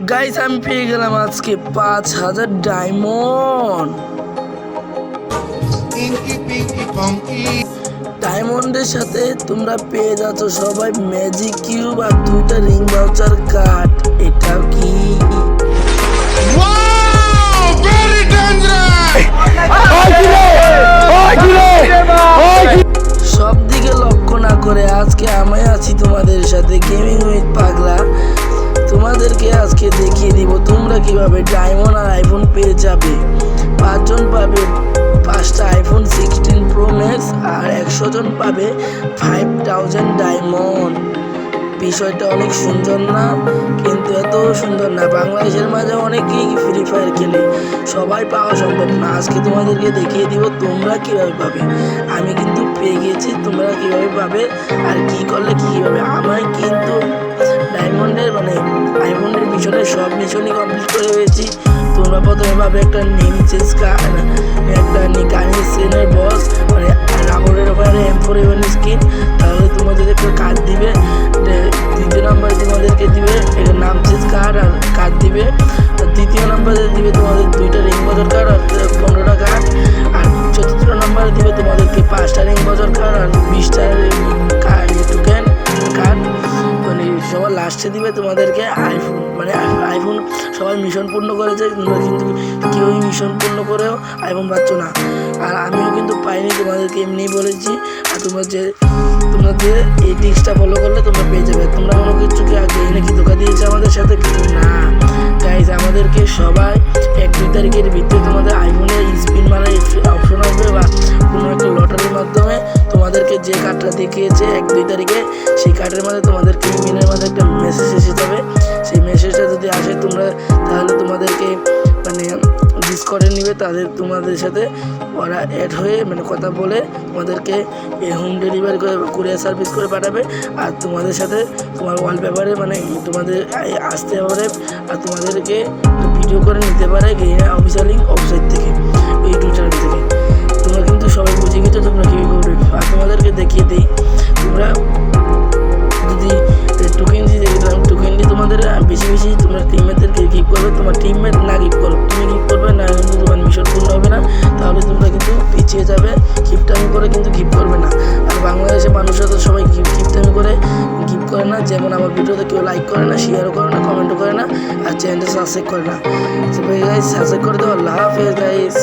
Guys আমি পেয়ে গেলাম আজকে পাঁচ হাজার ডায়মন্ড. ডায়মন্ডের সাথে তোমরা পেয়ে যাচ্ছ সবাই ম্যাজিক কিউব আর দুইটা রিং ভাউচার কার্ড এটা কি Wow! সব দিকে লক্ষ্য না করে আজকে আমি আছি তোমাদের সাথে গেমিং উইথ পাগলা তোমাদেরকে আজকে দেখিয়ে দিব তোমরা কীভাবে ডায়মন্ড আর আইফোন পেয়ে যাবে। পাঁচজন পাবে পাঁচটা আইফোন সিক্সটিন প্রো ম্যাক্স আর একশো জন পাবে ফাইভ থাউজেন্ড ডায়মন্ড। বিষয়টা অনেক সুন্দর না? কিন্তু এত সুন্দর না। বাংলাদেশের মাঝে অনেকেই ফ্রি ফায়ার খেলে। সবাই পাওয়া সম্ভব না। আজকে তোমাদেরকে দেখিয়ে দিব তোমরা কীভাবে পাবে। আমি কিন্তু পেয়ে গেছি, তোমরা কীভাবে পাবে আর কি করলে কী কীভাবে আমি কিন্তু মিশনের সব মিশনই কমপ্লিট করে হয়েছি তোমরা প্রথমে পাবে একটা নেম চেঞ্জ একটা গানের সেনের বস মানে রাবণের ওপরে এম ফোর এভেন স্কিন তাহলে তোমাদের একটা কার্ড দিবে। দ্বিতীয় নাম্বার তোমাদেরকে দিবে নাম চেঞ্জ কার্ড আর কার্ড দিবে। তৃতীয় নাম্বারে দিবে তোমাদের দুইটা রিং বজর কার্ড আর পনেরোটা কার্ড আর চতুর্থ নাম্বারে দিবে তোমাদেরকে পাঁচটা রিং বজর কার্ড আর বিশটা লাস্টে দিবে তোমাদেরকে আইফোন মানে আইফোন সবাই মিশন পূর্ণ করেছে কিন্তু কেউই মিশন পূর্ণ করেও আইফোন পাচ্ছ না। আর আমিও কিন্তু পাইনি, তোমাদেরকে এমনিই বলেছি। আর তোমরা যে তোমরা যে এই টিক্সটা ফলো করলে তোমরা পেয়ে যাবে। তোমরা কোনো করছ কি আগে নাকি ধোকা দিয়েছে আমাদের সাথে? কিন্তু না। গাইজ আমাদেরকে সবাই এক দুই তারিখের ভিতরে তোমাদের আইফোনে স্পিন মারার অপশন আসবে বা যে কার্ডটা দেখিয়েছে এক দুই তারিখে, সেই কার্ডের মধ্যে তোমাদেরকে ইমেলের মধ্যে একটা মেসেজ এসে যাবে। সেই মেসেজটা যদি আসে তোমরা, তাহলে তোমাদেরকে মানে ডিসকর্ডে নিবে। তাদের তোমাদের সাথে ওরা অ্যাড হয়ে মানে কথা বলে তোমাদেরকে হোম ডেলিভারি করে কুরিয়ার সার্ভিস করে পাঠাবে। আর তোমাদের সাথে তোমার ওয়ালপেপারে মানে তোমাদের আসতে পারে, আর তোমাদেরকে ভিডিও করে নিতে পারে গেইনা বেশি বেশি তোমরা টিমমেটদেরকে গিফট করবে, তোমার টিমমেট না গিফট করো তুমি গিফট করবে না কিন্তু তোমার মিশন পূর্ণ হবে না, তাহলে তোমরা কিন্তু পিছিয়ে যাবে গিফটামি করে কিন্তু গিফট করবে না। আর বাংলাদেশে মানুষরা তো সবাই গিফট গিফটামি করে গিফট করে না যেমন আমার ভিডিওতে কেউ লাইক করে না শেয়ারও করে না কমেন্টও করে না, আর চ্যানেলটা সাবস্ক্রাইব করে না। সাবস্ক্রাইব করে দেবো আল্লাহ হাফেজ গাইস